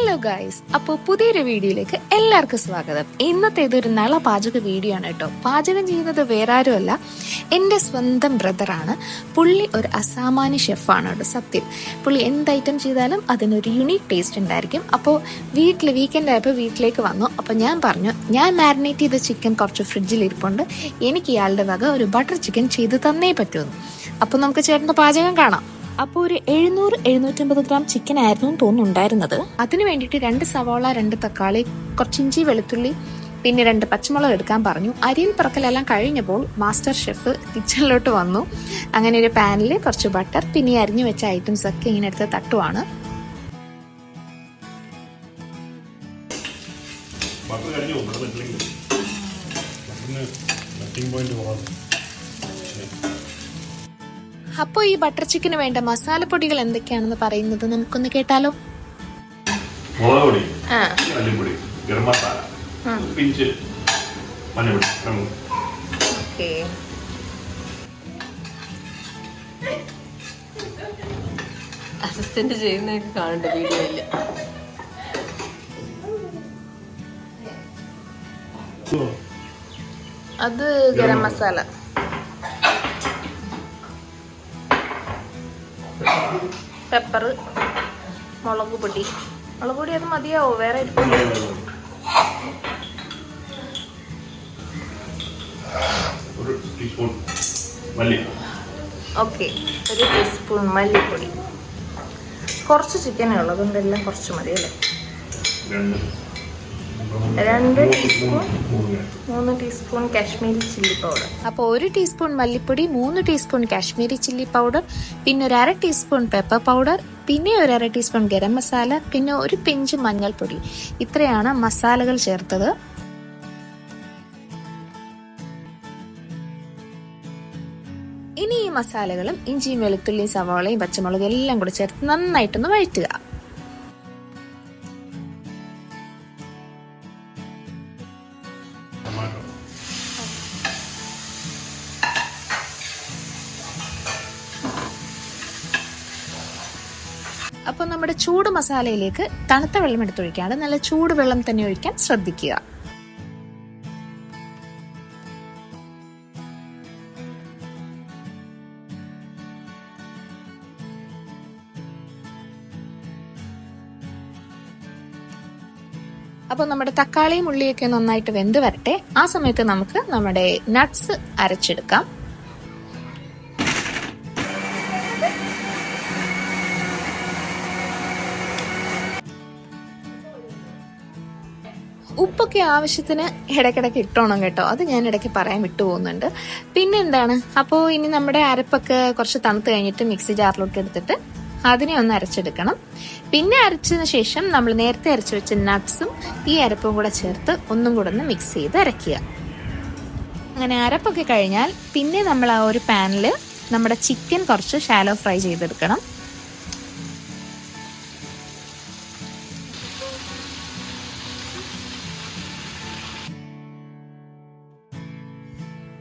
Hello guys അപ്പോൾ പുതിയൊരു വീഡിയോയിലേക്ക് എല്ലാവർക്കും സ്വാഗതം. ഇന്നത്തെ ഇതൊരു നല്ല പാചക വീഡിയോ ആണ് കേട്ടോ. പാചകം ചെയ്യുന്നത് വേറെ ആരുമല്ല എന്റെ സ്വന്തം ബ്രദറാണ് പുള്ളി ഒരു അസാമാന്യ ഷെഫാണ് കേട്ടോ സത്യം. പുള്ളി എന്ത് ഐറ്റം ചെയ്താലും അതിനൊരു യുണീക്ക് ടേസ്റ്റ് ഉണ്ടായിരിക്കും. അപ്പോൾ വീട്ടിൽ വീക്കെൻഡ് ആയപ്പോൾ വീട്ടിലേക്ക് വന്നു. അപ്പോൾ ഞാൻ പറഞ്ഞു ഞാൻ മാരിനേറ്റ് ചെയ്ത ചിക്കൻ കുറച്ച് ഫ്രിഡ്ജിൽ ഇരിപ്പുണ്ട്. എനിക്ക് ഇയാളുടെ വക ഒരു ബട്ടർ ചിക്കൻ ചെയ്ത് തന്നേ പറ്റുമെന്ന് അപ്പോൾ നമുക്ക് ചേട്ടന്റെ പാചകം കാണാം. അപ്പോൾ ഒരു എഴുന്നൂറ് എഴുന്നൂറ്റമ്പത് ഗ്രാം ചിക്കൻ ആയിരുന്നു എന്ന് തോന്നുന്നുണ്ടായിരുന്നത്. അതിന് വേണ്ടിയിട്ട് രണ്ട് സവാള രണ്ട് തക്കാളി കുറച്ചിഞ്ചി വെളുത്തുള്ളി പിന്നെ രണ്ട് പച്ചമുളക് എടുക്കാൻ പറഞ്ഞു. അരിയിൽ പറക്കലെല്ലാം കഴിഞ്ഞപ്പോൾ മാസ്റ്റർ ഷെഫ് കിച്ചണിലോട്ട് വന്നു. അങ്ങനെ ഒരു പാനിൽ കുറച്ച് ബട്ടർ പിന്നെ അരിഞ്ഞു വെച്ച ഐറ്റംസ് ഒക്കെ ഇങ്ങനെ എടുത്ത് തട്ടുവാണ്. ബട്ടർ കഴിഞ്ഞു മെൽറ്റിംഗ് പോയിന്റ് കുറവാണ്. അപ്പോൾ ഈ ബട്ടർ ചിക്കന് വേണ്ട മസാലപ്പൊടികൾ എന്തൊക്കെയാണെന്ന് പറയുന്നത് നമുക്കൊന്ന് കേട്ടാലോ? അസിസ്റ്റന്റ് ചെയ്യുന്നതൊക്കെ കാണണ്ട വീഡിയോയിൽ. അത് ഗരം മസാല. പെപ്പർ മുളക് പൊടി. മുളക് പൊടി അത് മതിയാവോ? വേറെ ഓക്കെ ഒരു ടീസ്പൂൺ മല്ലിപ്പൊടി. കുറച്ച് ചിക്കനേ ഉള്ളൂ അതുകൊണ്ടെല്ലാം കുറച്ച് മതി അല്ലേ? രണ്ട് ടീസ്പൂൺ മൂന്ന് ടീസ്പൂൺ കാശ്മീരി ചില്ലി പൗഡർ അപ്പോൾ ഒരു ടീസ്പൂൺ മല്ലിപ്പൊടി മൂന്ന് ടീസ്പൂൺ കാശ്മീരി ചില്ലി പൗഡർ പിന്നെ ഒരു അര ടീസ്പൂൺ പെപ്പർ പൗഡർ പിന്നെ ഒരു അര ടീസ്പൂൺ ഗരം മസാല പിന്നെ ഒരു പിഞ്ച് മഞ്ഞൾപ്പൊടി. ഇത്രയാണ് മസാലകൾ ചേർത്തത്. ഇനി ഈ മസാലകളും ഇഞ്ചിയും വെളുത്തുള്ളിയും സവാളയും പച്ചമുളകും എല്ലാം കൂടെ ചേർത്ത് നന്നായിട്ടൊന്ന് വഴറ്റുക. അപ്പോൾ നമ്മുടെ ചൂട് മസാലയിലേക്ക് തണുത്ത വെള്ളം എടുത്തൊഴിക്കാതെ നല്ല ചൂട് വെള്ളം തന്നെ ഒഴിക്കാൻ ശ്രദ്ധിക്കുക. അപ്പോൾ നമ്മുടെ തക്കാളിയും ഉള്ളിയൊക്കെ നന്നായിട്ട് വെന്ത് വരട്ടെ. ആ സമയത്ത് നമുക്ക് നമ്മുടെ നട്ട്സ് അരച്ചെടുക്കാം. ഉപ്പൊക്കെ ആവശ്യത്തിന് ഇടയ്ക്കിടയ്ക്ക് ഇട്ടോണം കേട്ടോ. അത് ഞാൻ ഇടയ്ക്ക് പറയാൻ വിട്ടുപോകുന്നുണ്ട് പിന്നെ എന്താണ് അപ്പോൾ ഇനി നമ്മുടെ അരപ്പൊക്കെ കുറച്ച് തണുത്ത് കഴിഞ്ഞിട്ട് മിക്സി ജാറിലോട്ട് എടുത്തിട്ട് അതിനെ ഒന്ന് അരച്ചെടുക്കണം. പിന്നെ അരച്ചതിന് ശേഷം നമ്മൾ നേരത്തെ അരച്ചു വെച്ച നട്ട്സും ഈ അരപ്പും കൂടെ ചേർത്ത് ഒന്നും കൂടെ ഒന്ന് മിക്സ് ചെയ്ത് അരയ്ക്കുക. അങ്ങനെ അരപ്പൊക്കെ കഴിഞ്ഞാൽ പിന്നെ നമ്മൾ ആ ഒരു പാനിൽ നമ്മുടെ ചിക്കൻ കുറച്ച് ഷാലോ ഫ്രൈ ചെയ്തെടുക്കണം.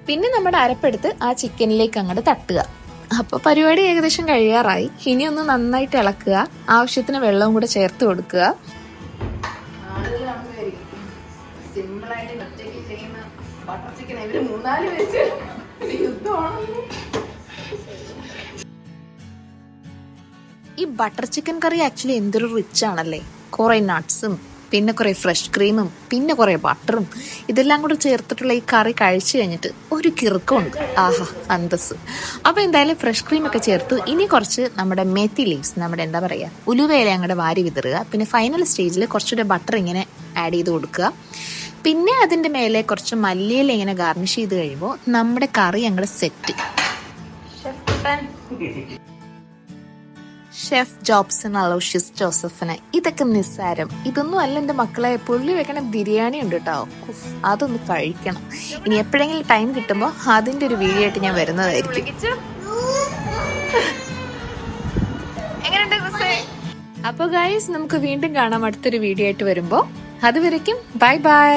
പിന്നെ നമ്മുടെ അരപ്പെടുത്ത് ആ ചിക്കനിലേക്ക് അങ്ങോട്ട് തട്ടുക. അപ്പോൾ പരിപാടി ഏകദേശം കഴിയാറായി. ഇനി ഒന്ന് നന്നായിട്ട് ഇളക്കുക. ആവശ്യത്തിന് വെള്ളവും കൂടെ ചേർത്ത് കൊടുക്കുക. ഈ ബട്ടർ ചിക്കൻ കറി ആക്ച്വലി എന്തൊരു റിച്ച് ആണല്ലേ? കുറെ നട്ട്സും പിന്നെ കുറേ ഫ്രഷ് ക്രീമും പിന്നെ കുറേ ബട്ടറും ഇതെല്ലാം കൂടെ ചേർത്തിട്ടുള്ള ഈ കറി കഴിച്ചു കഴിഞ്ഞിട്ട് ഒരു കിറുക്കമുണ്ട്. ആഹാ അന്തസ് അപ്പോൾ എന്തായാലും ഫ്രഷ് ക്രീമൊക്കെ ചേർത്തു ഇനി കുറച്ച് നമ്മുടെ മെത്തി ലീവ്സ് നമ്മുടെ എന്താ പറയുക ഉലുവേല അങ്ങോട്ട് വാരി വിതറുക. പിന്നെ ഫൈനൽ സ്റ്റേജിൽ കുറച്ചുകൂടെ ബട്ടർ ഇങ്ങനെ ആഡ് ചെയ്ത് കൊടുക്കുക. പിന്നെ അതിന്റെ മേലെ കുറച്ച് മല്ലിയില ഇങ്ങനെ ഗാർണിഷ് ചെയ്ത് കഴിയുമ്പോൾ നമ്മുടെ കറി ഞങ്ങളുടെ സെറ്റ് ഷെഫ് ജോബ്സൺ അലോഷ്യസ് ജോസഫിന്. ഇതൊക്കെ നിസ്സാരം. ഇതൊന്നും അല്ല എന്റെ മക്കളെ പുള്ളി വെക്കണ ബിരിയാണി ഉണ്ട് കേട്ടോ. അതൊന്ന് കഴിക്കണം. ഇനി എപ്പോഴെങ്കിലും ടൈം കിട്ടുമ്പോൾ അതിന്റെ ഒരു വീഡിയോ ആയിട്ട് ഞാൻ വരുന്നതായിരിക്കും. അപ്പോൾ ഗൈസ് നമുക്ക് വീണ്ടും കാണാം അടുത്തൊരു വീഡിയോ ആയിട്ട് വരുമ്പോൾ അതുവരയ്ക്കും ബൈ ബൈ